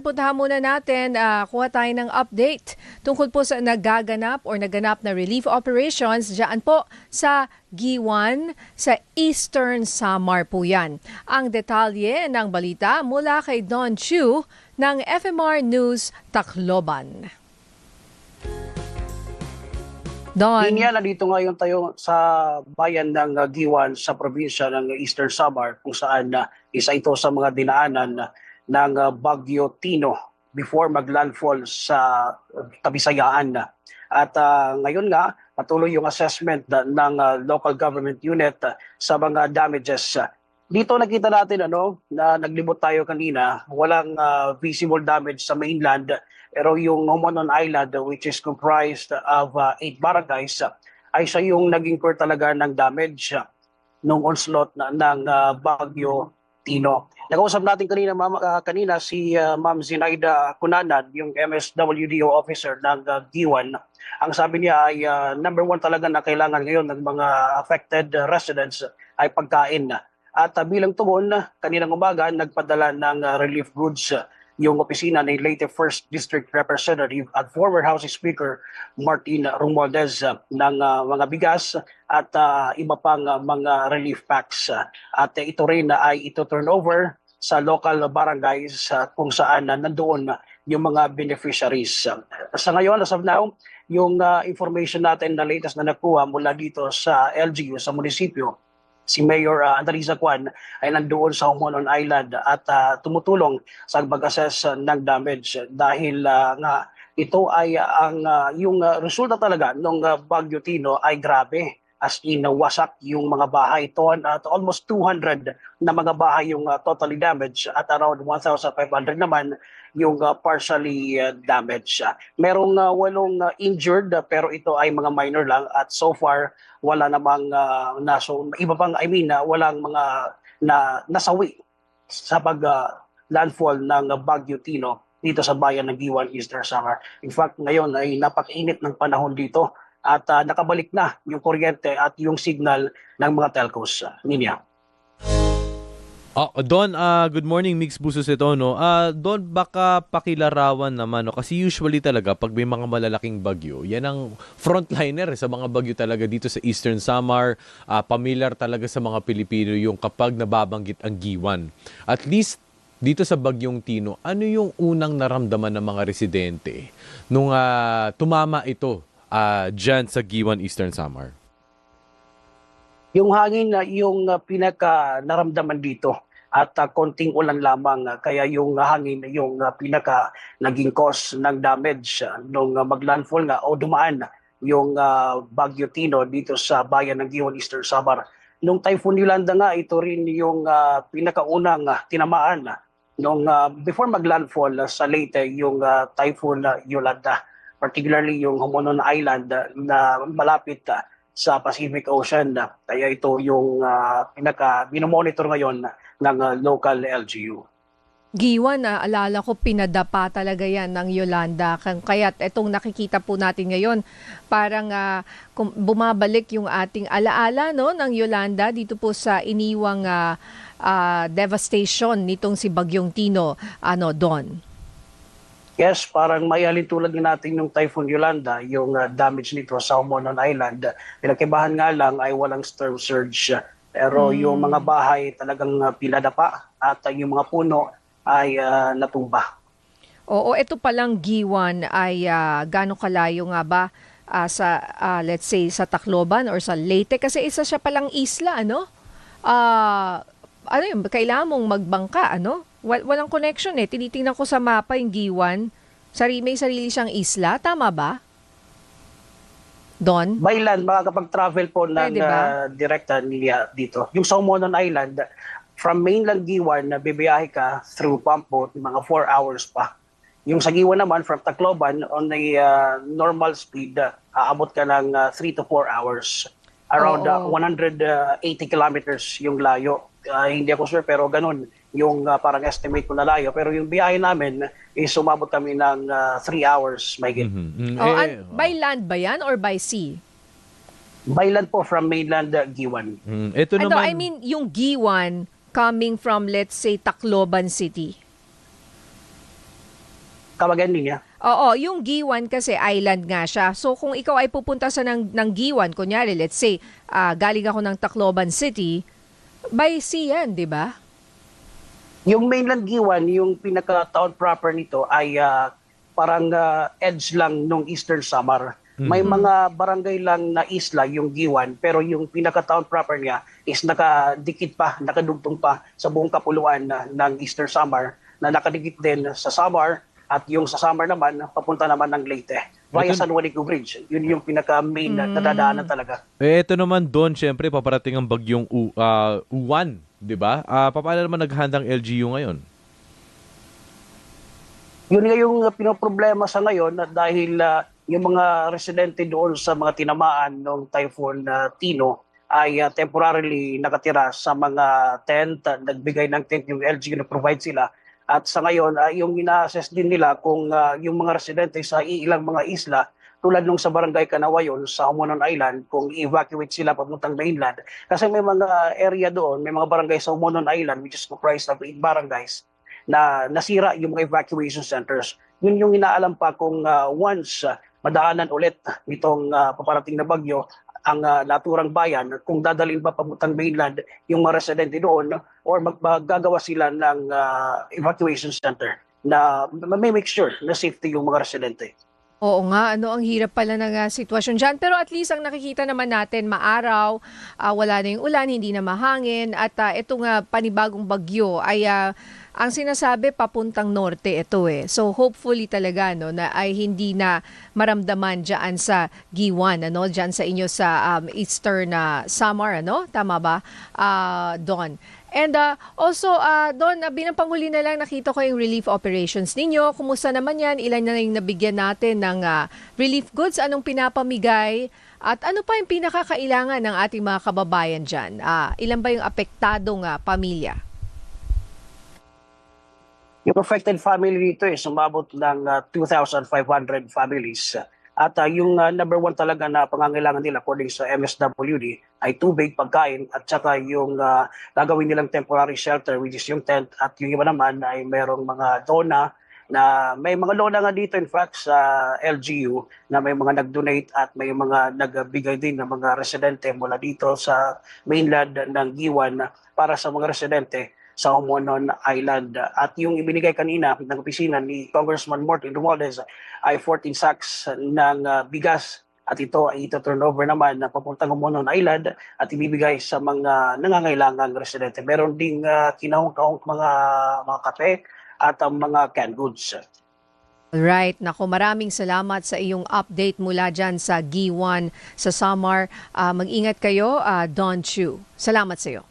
Puntahan muna natin, ah, kuha tayo ng update tungkol po sa nagaganap or naganap na relief operations dyan po sa Giwan sa Eastern Samar po yan. Ang detalye ng balita mula kay Don Chu ng FMR News Tacloban. Don. Linya, nandito ngayon tayo sa bayan ng uh, Giwan sa probinsya ng Eastern Samar kung saan uh, isa ito sa mga dinaanan uh, ng uh, Bagyo Tino before maglandfall sa uh, Tabisayaan. At uh, ngayon nga, patuloy yung assessment ng uh, local government unit uh, sa mga damages. Dito nakita natin ano na naglibot tayo kanina, walang uh, visible damage sa mainland pero yung Homonon Island which is comprised of uh, eight barangays uh, ay siya yung naging core talaga ng damage uh, nung onslaught na, ng uh, Bagyo Tino. Nakausap natin kanina, ma'am, uh, kanina si uh, Ma'am Zinaida Kunanan, yung MSWDO officer ng uh, Giwan. Ang sabi niya ay uh, number one talaga na kailangan ngayon ng mga affected residents ay pagkain. At uh, bilang tugon, kaninang umaga, nagpadala ng uh, relief goods yung opisina ni Leyte 1st District Representative at former House Speaker Martin Romualdez ng uh, mga bigas at uh, iba pang uh, mga relief packs. At uh, ito rin uh, ay ito turn over sa local barangays uh, kung saan uh, nandoon uh, yung mga beneficiaries. Uh, sa ngayon, as of now, yung uh, information natin na latest na nakuha mula dito sa LGU, sa munisipyo, si Mayor uh, Andalisa Kwan ay nandoon sa Homonon Island at uh, tumutulong sa pag-assess uh, ng damage dahil uh, nga ito ay ang uh, yung uh, resulta talaga ng uh, Bagyo Tino ay grabe as in uh, wasak yung mga bahay ito at almost 200 na mga bahay yung uh, totally damaged at around 1,500 naman yung uh, partially uh, damaged. Merong uh, walong uh, injured uh, pero ito ay mga minor lang at so far wala namang uh, naso iba pang I mean uh, walang mga na nasawi sa pag uh, landfall ng uh, Baguio Tino dito sa bayan ng Giwan Eastern Samar. In fact, ngayon ay napakainit ng panahon dito at uh, nakabalik na yung kuryente at yung signal ng mga telcos. Uh. Ah, Don, ah, good morning, Mix Busos ito, no? Ah, Don, baka pakilarawan naman, no? Kasi usually talaga, pag may mga malalaking bagyo, yan ang frontliner eh, sa mga bagyo talaga dito sa Eastern Samar. Ah, familiar talaga sa mga Pilipino yung kapag nababanggit ang giwan. At least, dito sa Bagyong Tino, ano yung unang naramdaman ng mga residente nung ah, tumama ito ah, dyan sa Giwan, Eastern Samar? Yung hangin na yung uh, pinaka naramdaman dito at uh, konting ulan lamang uh, kaya yung hangin yung uh, pinaka naging cause ng damage uh, nung uh, maglandfall nga o dumaan yung uh, Bagyo Tino dito sa bayan ng Giwan Eastern Samar. Nung Typhoon Yolanda nga ito rin yung uh, pinakaunang uh, tinamaan uh, nung uh, before maglandfall uh, sa Leyte yung uh, Typhoon uh, Yolanda particularly yung Homonon Island uh, na malapit uh, sa Pacific Ocean. Kaya ito yung uh, pinaka binomonitor ngayon ng uh, local LGU. Giwan, ah, alala ko pinadapa talaga yan ng Yolanda. Kaya itong nakikita po natin ngayon, parang ah, kum- bumabalik yung ating alaala no, ng Yolanda dito po sa iniwang ah, ah, devastation nitong si Bagyong Tino, ano, Don. Yes, parang may tulad din natin yung Typhoon Yolanda, yung uh, damage nito sa Homonon Island. Pinagkibahan nga lang ay walang storm surge. Pero Mm. yung mga bahay talagang uh, pinadapa at uh, yung mga puno ay uh, natumba. Oo, ito palang Giwan ay ah, gaano kalayo nga ba ah, sa, ah, let's say, sa Tacloban or sa Leyte? Kasi isa siya palang isla, ano? Ah, ano yun, kailangan mong magbangka, ano? Wal- walang connection eh. Tinitingnan ko sa mapa yung Giwan. Sari, may sarili siyang isla. Tama ba? Don? By land, makakapag-travel po ng Pwede ba? uh, direkta nila dito. Yung sa Homonon Island, from mainland Giwan, na bibiyahe ka through pump boat, mga 4 hours pa. Yung sa Giwan naman, from Tacloban, on the uh, normal speed, uh, aabot ka ng 3 to 4 hours. Around uh, Oo. 180 kilometers yung layo. Uh, hindi ako sure, pero ganun yung uh, parang estimate ko na layo. Pero yung biyahe namin is sumabot kami ng 3 hours, may Mhm. Mm, Oh, eh, an- by land ba yan or by sea? By land po from mainland uh, Giwan. mm, ito Ano, naman, I mean, yung Giwan coming from, let's say, Tacloban City. Kawagan niya. Oo, yung Giwan kasi island nga siya. So kung ikaw ay pupunta sa ng, ng Giwan, kunyari, let's say, ah, galing ako ng Tacloban City, by sea yan, di ba? Yung mainland Giwan, yung pinaka-town proper nito ay ah, parang ah, edge lang nung Eastern Samar. May mga barangay lang na isla yung Giwan, pero yung pinaka-town proper niya is nakadikit pa, nakadugtong pa sa buong kapuluan na, ng Eastern Samar na nakadikit din sa Samar at yung sa Samar naman, papunta naman ng Leyte via Ito- San Juanico Bridge. Yun yung pinaka-main na nadadaanan talaga. Eh, ito naman doon, syempre, paparating ang bagyong U, ah, U1, di ba? Ah, paano naman naghandang LGU ngayon? Yun nga yung uh, pinoproblema sa ngayon na dahil uh, yung mga residente doon sa mga tinamaan ng Typhoon uh, Tino ay uh, temporarily nakatira sa mga tent, uh, nagbigay ng tent yung LGU na provide sila. At sa ngayon, uh, yung ina-assess din nila kung uh, yung mga residente sa ilang mga isla tulad nung sa barangay Kanawayon sa Homonon Island kung evacuate sila papuntang mainland kasi may mga area doon may mga barangay sa Homonon Island which is comprised of eight barangays na nasira yung mga evacuation centers. Yun yung inaalam pa kung uh, once uh, madaanan ulit nitong uh, paparating na bagyo ang uh, naturang bayan kung dadalhin ba papuntang mainland yung mga residente doon or mag- maggagawa sila ng uh, evacuation center na may make sure na safety yung mga residente. Oo nga, ano ang hirap pala ng ah, sitwasyon dyan. Pero at least ang nakikita naman natin, maaraw, ah, wala na yung ulan, hindi na mahangin, at ah, ito nga panibagong bagyo ay ah, ang sinasabi papuntang norte ito eh. So hopefully talaga no na ay hindi na maramdaman diyan sa Giwan ano, diyan sa inyo sa um, eastern na Samar ano, tama ba? Ah, Don. And uh, also, uh, doon, uh, bilang panghuli na lang, nakita ko yung relief operations ninyo. Kumusta naman yan? Ilan na yung nabigyan natin ng uh, relief goods? Anong pinapamigay? At ano pa yung pinakakailangan ng ating mga kababayan dyan? Uh, ilan ba yung apektadong uh, pamilya? Yung affected family dito is sumabot ng uh, 2,500 families. At uh, yung uh, number one talaga na pangangailangan nila according sa MSWD ay tubig, pagkain at saka yung uh, gagawin nilang temporary shelter which is yung tent at yung iba naman ay merong mga dona na may mga lona nga dito in fact sa LGU na may mga nag-donate at may mga nagbigay din ng mga residente mula dito sa mainland ng Giwan para sa mga residente sa Homonon Island. At yung ibinigay kanina ng opisina ni Congressman Morton Romualdez ay 14 sacks ng uh, bigas at ito ay ito-turn over naman na papuntang Homonon Island at ibibigay sa mga nangangailangang residente. Meron ding uh, kinahong-kahong mga, mga kape at ang mga canned goods. Alright, nako maraming salamat sa iyong update mula dyan sa Giwan sa Samar. Ah, mag-ingat kayo, ah, Don Chu. Salamat sa iyo.